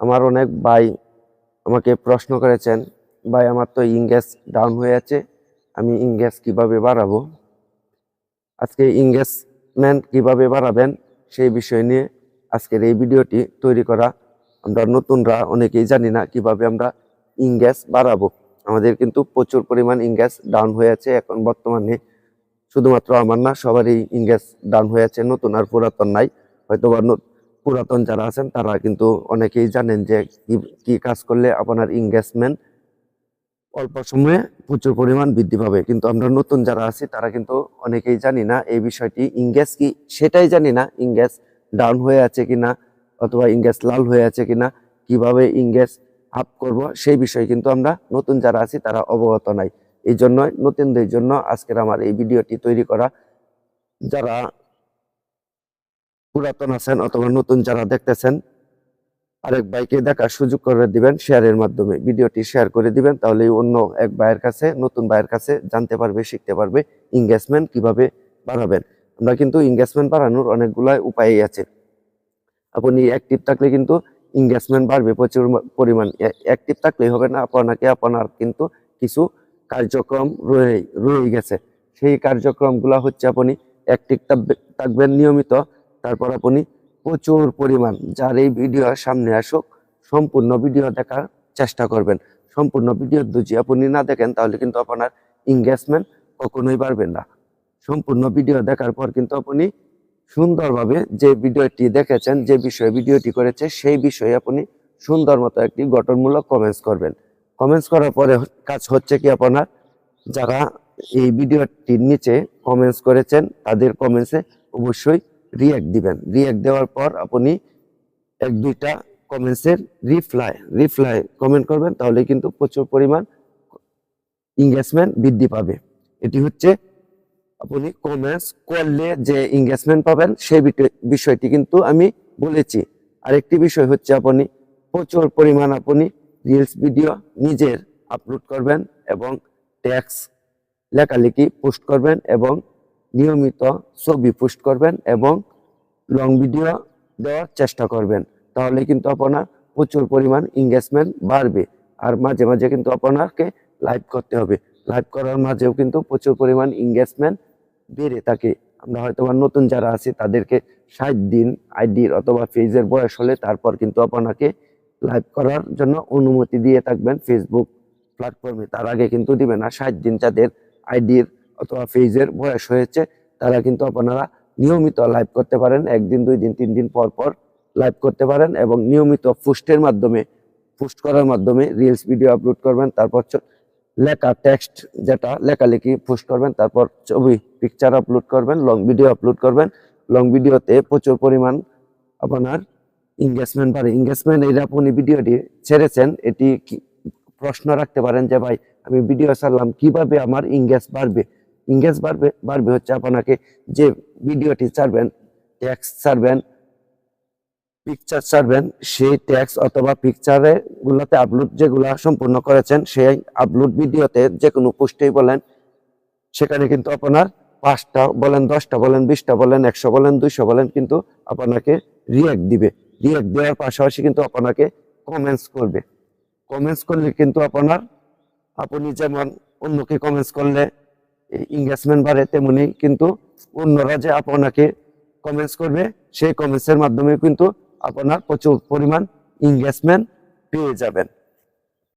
আমার অনেক ভাই আমাকে প্রশ্ন করেছেন, ভাই, আমার তো ইংগেজ ডাউন হয়ে আছে, আমি ইংগেজ কীভাবে বাড়াবো? আজকে ইংগেজমেন্ট কীভাবে বাড়াবেন? সেই বিষয় নিয়ে আজকের এই ভিডিওটি তৈরি করা। আমরা নতুনরা অনেকেই জানি না কীভাবে আমরা ইংগেজ বাড়াবো। আমাদের কিন্তু প্রচুর পরিমাণ ইংগেজ ডাউন হয়ে আছে এখন বর্তমানে। শুধুমাত্র আমার না, সবারই ইংগেজ ডাউন হয়ে আছে, নতুন আর পুরাতন নাই। হয়তো বা পুরাতন যারা আছেন, তারা কিন্তু অনেকেই জানেন যে কি- কাজ করলে আপনার ইনভেস্টমেন্ট অল্প সময়ে প্রচুর পরিমাণ বৃদ্ধি পাবে। কিন্তু আমরা নতুন যারা আছি, তারা কিন্তু অনেকেই জানি না এই বিষয়টি ইংগেজ কি, সেটাই জানি না ইংগেজ ডাউন হয়ে আছে কিনা অথবা ইংগেজ লাল হয়ে আছে কিনা, কীভাবে ইংগেজ আপ করব, সেই বিষয়ে কিন্তু আমরা নতুন যারা আছি, তারা অবগত নাই। এই জন্য নতুনদের জন্য আজকের আমার এই ভিডিওটি তৈরি করা। যারা পুরাতন আছেন অথবা নতুন যারা দেখতেছেন, আরেক ভাইকে দেখার সুযোগ করে দিবেন, শেয়ারের মাধ্যমে। ভিডিওটি শেয়ার করে দিবেন তাহলে অন্য এক ভাইয়ের কাছে, নতুন ভাইয়ের কাছে জানতে পারবে, শিখতে পারবে ইনভেস্টমেন্ট কীভাবে বাড়াবেন। আমরা কিন্তু ইনভেস্টমেন্ট বাড়ানোর অনেকগুলো উপায় আছে। আপনি অ্যাক্টিভ থাকলে কিন্তু ইনভেস্টমেন্ট বাড়বে প্রচুর পরিমাণ। অ্যাক্টিভ থাকলেই হবে না, আপনাকে আপনার কিন্তু কিছু কার্যক্রম রয়ে রয়ে গেছে। সেই কার্যক্রমগুলো হচ্ছে আপনি অ্যাক্টিভ থাকবেন নিয়মিত। তারপর আপনি প্রচুর পরিমাণ যার এই ভিডিও সামনে আসুক, সম্পূর্ণ ভিডিও দেখার চেষ্টা করবেন। সম্পূর্ণ ভিডিও যদি আপনি না দেখেন, তাহলে কিন্তু আপনার ইনভেস্টমেন্ট কখনোই পারবেন না। সম্পূর্ণ ভিডিও দেখার পর কিন্তু আপনি সুন্দরভাবে যে ভিডিওটি দেখেছেন, যে বিষয়ে ভিডিওটি করেছে, সেই বিষয়ে আপনি সুন্দর মতো একটি গঠনমূলক কমেন্টস করবেন। কমেন্টস করার পরে কাজ হচ্ছে কি আপনার, যারা এই ভিডিওটির নিচে কমেন্টস করেছেন, তাদের কমেন্টসে অবশ্যই রিয়াক্ট দিবেন। রিয়াক্ট দেওয়ার পর আপনি এক, দুইটা কমেন্টসের রিপ্লাই রিপ্লাই কমেন্ট করবেন, তাহলে কিন্তু প্রচুর পরিমাণ ইংগেজমেন্ট বৃদ্ধি পাবে। এটি হচ্ছে আপনি কমেন্টস করলে যে ইংগেজমেন্ট পাবেন, সেই বিষয়টি কিন্তু আমি বলেছি। আরেকটি বিষয় হচ্ছে আপনি প্রচুর পরিমাণ আপনি রিলস ভিডিও নিজের আপলোড করবেন এবং ট্যাক্স লেখালেখি পোস্ট করবেন এবং নিয়মিত ছবি পোস্ট করবেন এবং লং ভিডিও দেওয়ার চেষ্টা করবেন। তাহলে কিন্তু আপনার প্রচুর পরিমাণ এঙ্গেজমেন্ট বাড়বে। আর মাঝে মাঝে কিন্তু আপনাকে লাইভ করতে হবে। লাইভ করার মাঝেও কিন্তু প্রচুর পরিমাণ এঙ্গেজমেন্ট বেড়ে থাকে। আমরা হয়তো বা নতুন যারা আছি, তাদেরকে ষাট দিন আইডির অথবা পেজের বয়স হলে তারপর কিন্তু আপনাকে লাইভ করার জন্য অনুমতি দিয়ে থাকবেন ফেসবুক প্ল্যাটফর্মে তার আগে কিন্তু দিবে না। ষাট দিন যাদের আইডির অথবা পেজের বয়স হয়েছে, তারা কিন্তু আপনারা নিয়মিত লাইভ করতে পারেন, একদিন, দুই দিন, তিন দিন পর পর লাইভ করতে পারেন এবং নিয়মিত পোস্টের মাধ্যমে পোস্ট করার মাধ্যমে রিলস ভিডিও আপলোড করবেন, তারপর লেখা টেক্সট যেটা লেখালেখি পোস্ট করবেন, তারপর ছবি পিকচার আপলোড করবেন লং ভিডিও আপলোড করবেন। লং ভিডিওতে প্রচুর পরিমাণ আপনার ইনভেস্টমেন্ট বাড়ে। ইনভেস্টমেন্ট এই আপনি ভিডিওটি ছেড়েছেন, এটি প্রশ্ন রাখতে পারেন যে, ভাই, আমি ভিডিও ছাড়লাম, কীভাবে আমার ইংগেজ বাড়বে? ইংগেজ বাড়বে বাড়বে হচ্ছে আপনাকে যে ভিডিওটি ছাড়বেন ট্যাক্স ছাড়বেন পিকচার ছাড়বেন, সেই ট্যাক্স অথবা পিকচারে গুলোতে আপলোড যেগুলা সম্পূর্ণ করেছেন, সেই আপলোড ভিডিওতে যে কোনো পোস্টেই বলেন, সেখানে কিন্তু আপনার পাঁচটা বলেন, দশটা বলেন, বিশটা বলেন, একশো বলেন, দুইশো বলেন কিন্তু আপনাকে রিয়াক্ট দিবে। রিয়াক্ট দেওয়ার পাশাপাশি কিন্তু আপনাকে কমেন্টস করবে। কমেন্টস করলে কিন্তু আপনার, আপনি যেমন অন্যকে কমেন্টস করলে ইংগেজমেন্ট বাড়ে তেমনি কিন্তু অন্যরা যে আপনাকে কমেন্টস করবে, সেই কমেন্টসের মাধ্যমে কিন্তু আপনার প্রচুর পরিমাণ ইংগেজমেন্ট পেয়ে যাবেন।